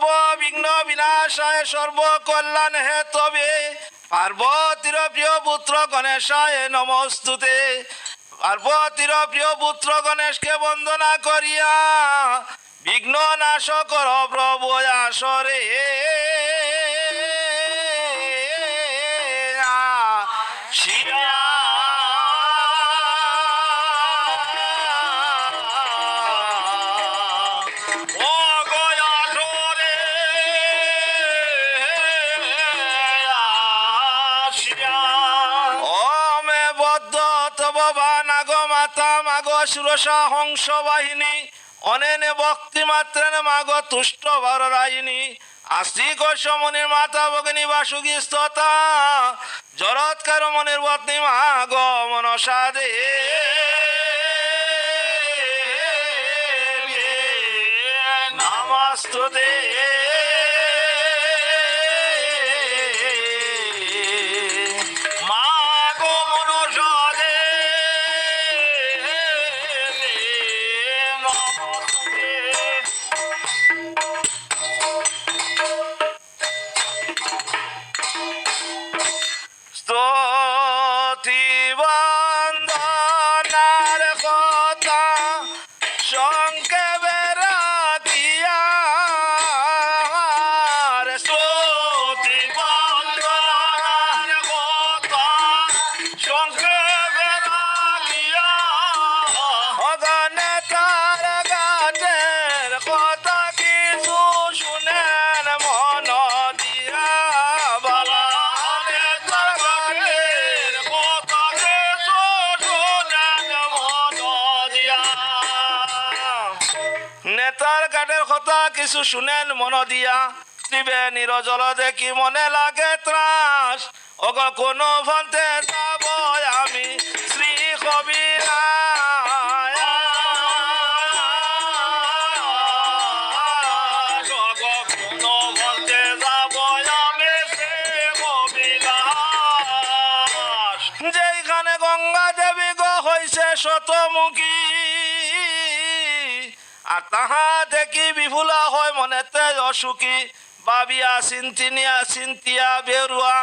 সর্ব বিঘ্ন বিনাশায় সর্ব কল্যাণ হে তবে পার্বতীর প্রিয় পুত্র গণেশায় নমস্তুতে। পার্বতীর প্রিয় পুত্র গণেশকে বন্দনা করিয়া বিঘ্ন নাশ কর প্রভু আসরে শিয়া সুরসা হংস বাহিনী অনেনে ভক্তি মাত্রেন মাগ তুষ্ট বররায়িনী আস্তিক সমনির মাতা ভগিনী বাসুগী স্ততা, জরৎকার মনের পত্নী মাগ মনসা দে। নমস্তুতে। কিছু শুনেন মন দিয়া। দিবে নিরজল দেখি মনে লাগে ত্রাস। অগ কোন ভন্তে যাব আমি শ্রী কবিরা যেইখানে গঙ্গা দেবী গ হইছে শতমুখী। আর তাহা দেখি বিভুলা হয় মনেতে অসুখী। বাবিয়া চিন্তিনিয়া চিন্তিয়া বেরুয়া,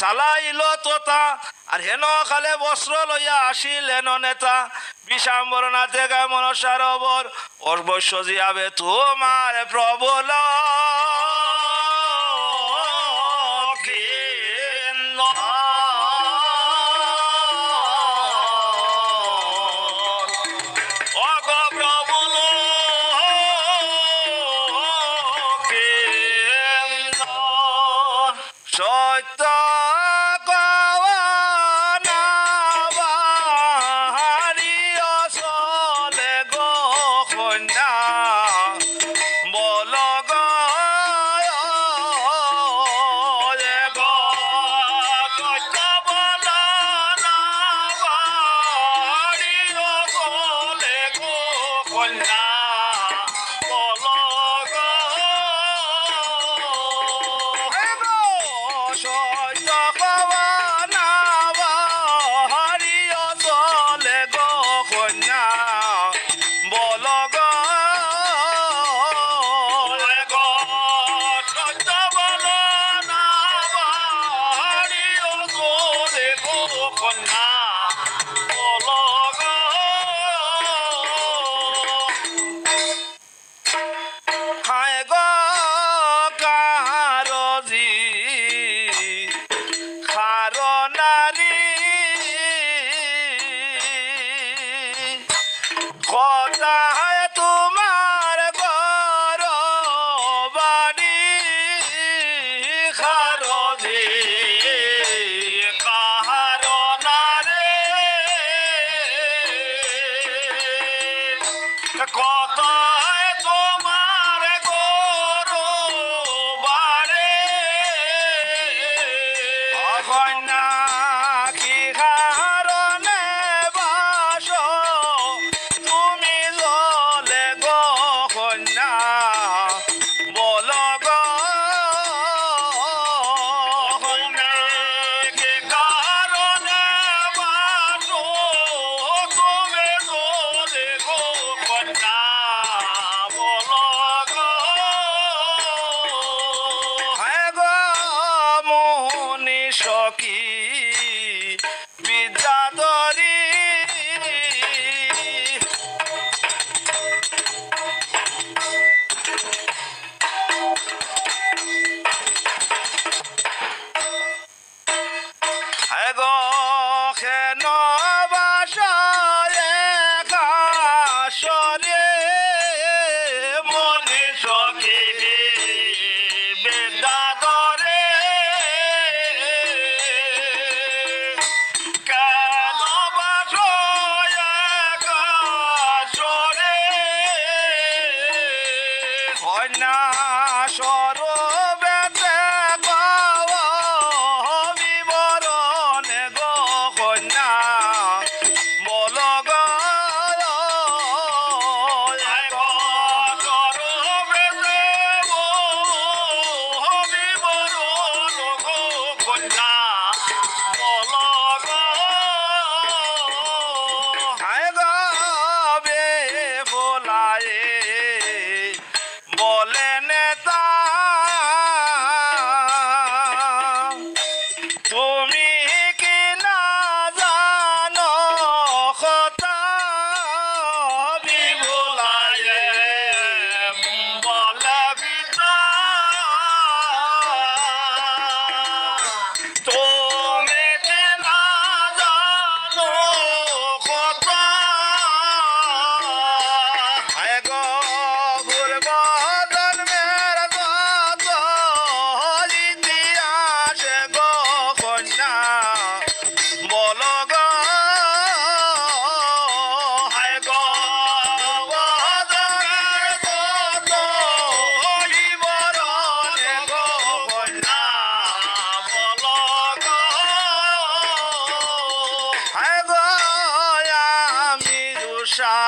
চালাইল তোতা। আর হেন খালে বস্ত্র লইয়া আসিল হেন নেতা বিষাম্বরণা থেকে মনসার অবর। অবশ্য জিয়াবে তোমার প্রবল। গো কন্যা are now. আমি উষা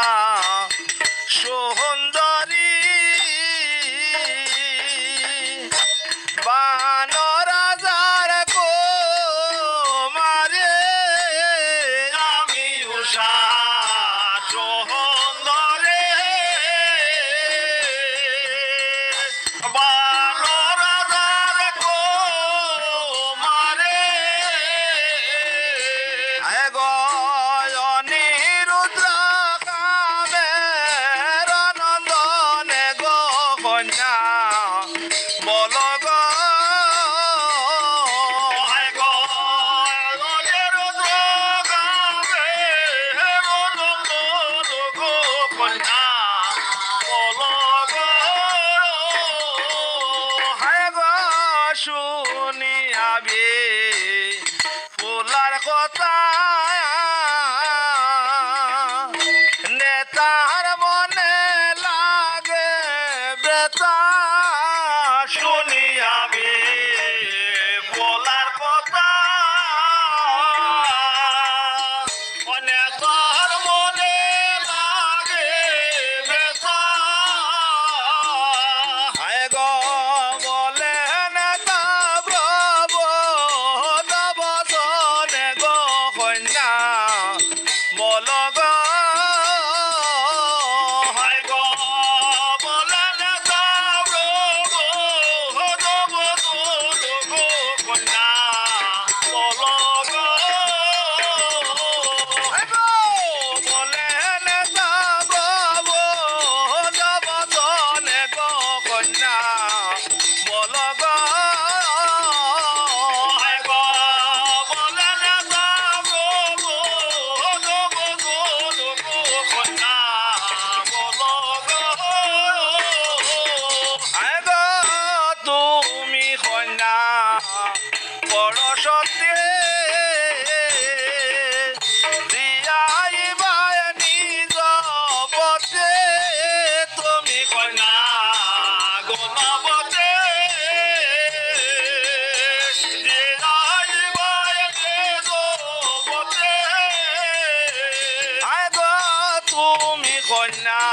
One now.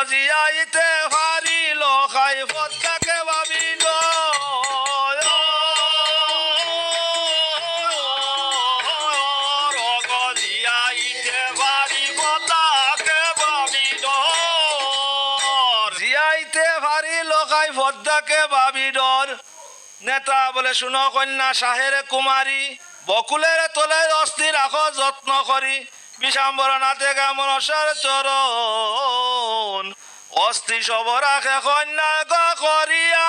অগজিয়াইতে হারিল খাই পদ্মাকে ভাবিল? পদ্মাকে ভাবি ডর নেতা বলে, শুনো কন্যা, শাহের কুমারী, বকুলের তলে অস্থির রাখো যত্ন করি। বিষাম্বর নাতে মনসার চরণ অস্থি সব রাখে কন্যা করিয়া।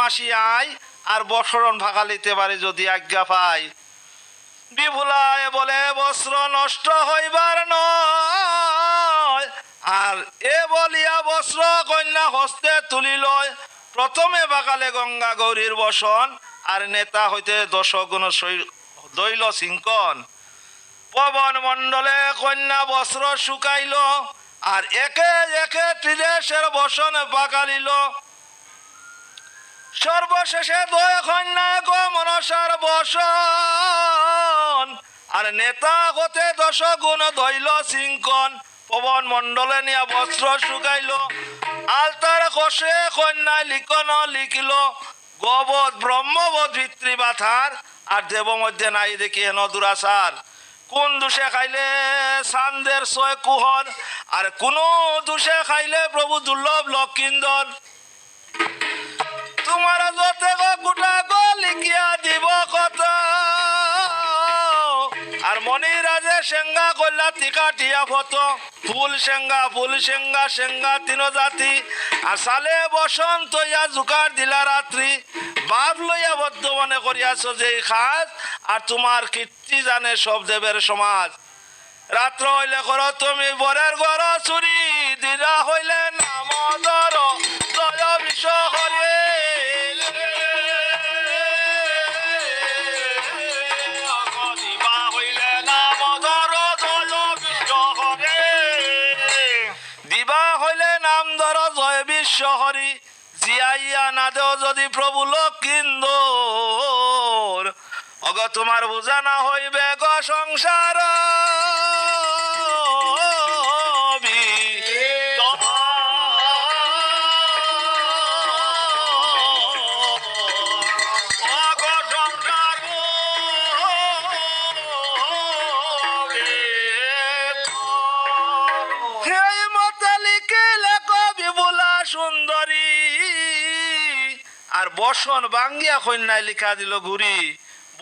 মাসি আয় আর বসরণ ভাগালিতে পারে যদি আজ্ঞা পাই। বিভুলায় বলে, বস্ত্র নষ্ট হইবার নয়। আর এ বলিয়া বস্ত্র কন্যা হস্তে তুলি লয় প্রথমে বাকালে গঙ্গা গৌরীর বসন, আর নেতা হইতে দশগুণ দৈল সিংকন। পবন মণ্ডলে কন্যা বস্ত্র শুকাইল, আর একে একে ত্রিদেশের বসন বাকালিল সর্বশেষে দয় কন্যা গো মনসার বসন। আর নেতা হতে দশ গুণ দৈল সিংকন। পবন মণ্ডলে নিয়া বস্ত্র শুকাইল। আলতার কষে কন্যা লিখন লিখিল। গবত ব্রহ্মবত ভিত্রি বাথার। আর দেব মধ্যে নাই দেখি হেন দুরাচার। কোন দুষে খাইলে চান্দের ছয় কুহর? আর কোনো দুষে খাইলে প্রভু দুর্লভ লক্ষিন্দর। তোমার যতে গো গোটা দিব কথা। আর মনি রাজে সেঙ্গা টিকা টিয়া ফত ফুল সেঙ্গা ফুল সেঙ্গা সেঙ্গা তিন জাতি। আর সালে বসন্ত ইয়া দিলা রাত্রি। বাপ লইয়া বদ্ধ মনে করিয়াছ যে খাস। আর তোমার কীর্তি জানে সব দেবের সমাজ। রাত্র হইলে করো তুমি বরের ঘর চুরি। দিরা হইলে নাম ধর। জয় বিশ্ব হরে না দেও যদি প্রভু লক্ষিন্দ অগ তোমার বোঝা না হইবে গ সংসার। বসন বাঙ্গিয়া কন্যায় লিখা দিল ঘুরি।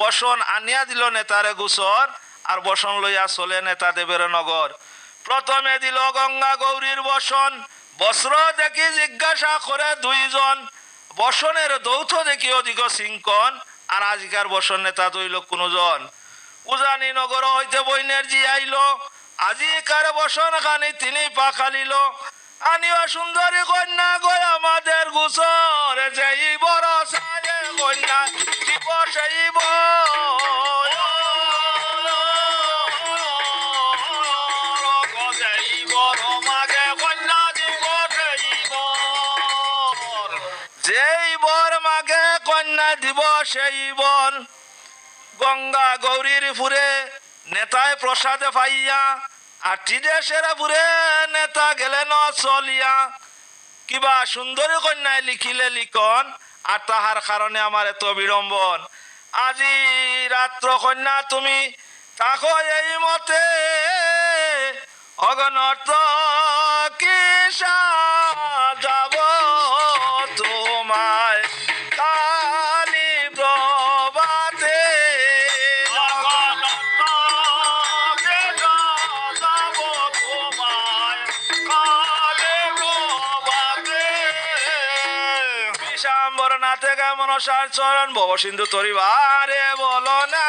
বসন আনিয়া দিল নেতারে গুসর আর বসন লইয়া চলে নেতা দেবের নগর। প্রথমে দিল গঙ্গা গৌরীর বসন বস্ত্র দেখি জিজ্ঞাসা করে দুইজন। বসনের দৌথ দেখি অধিক সিংকন, আর আজকার বসন নেতা দইল কোনজন। উজানি নগর হইতে বইনের জি আইল, আজিকার বসন খানি তিনি পাখালিল। আনিও সুন্দরী কন্যা গয় আমাদের গুসর, যেই বড় সাজে কন্যা, দিব সেই বর। যেই বর মাগে কন্যা দিব সেই বর। গঙ্গা গৌরীর ফুরে নেতায় প্রসাদে পাইয়া আর টিদেশের ফুরে নেতা গেলেন চলিয়া। কিবা সুন্দরী কন্যায় লিখিলে লিখন, আর তাহার কারণে আমার এত বিড়ম্বন। আজি রাত্র কন্যা তুমি, তাকো এই মতে অগণত কিসা মনসার চরণ ভব সিন্ধু তরিবারে বলো না।